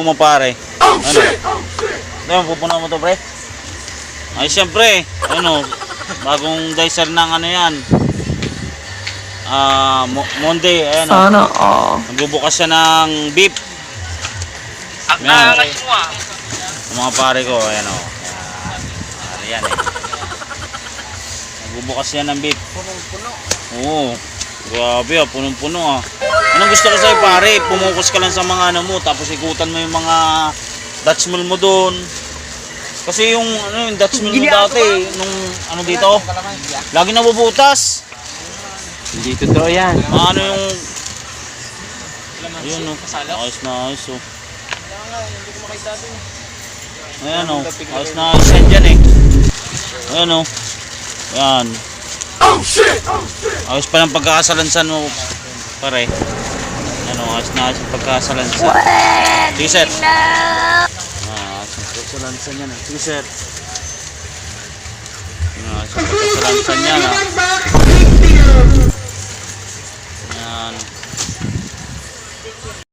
mo pare. Ano? Ano, pupuno mo to pre? Ay siyempre, ano, bagong dicer ng ano yan. Ah, Mo- Monday, ayan o. Sana all. Nagbubukas siya ng beef. Ang Yan. angas mo ah. Mga pare ko, ayan o. Pare yan eh. Nagbubukas siya ng beef. Punong-puno. Oo. Grabe ah, punong-puno ah. Anong gusto ko sa'yo pare? Pumukus ka lang sa mga ano mo, tapos ikutan mo yung mga Dutch mill mo doon. Kasi yung ano yung Dutch mill mo dati, nung ano dito, lagi nabubutas. Hindi totoo yan. Ano yung Ayun oh. Ayos na ayos oh. Ayan oh. Ayos na ayos yan dyan eh. Ayan oh. Ayan. Ayos pa ng pagkakasalansan mo pare. Ano, ayos na ayos yung pagkakasalansan. Sige sir. Ah, ayos yung pagkakasalansan yan ah. Sige sir. Ah, Ayos yung pagkakasalansan yan ah.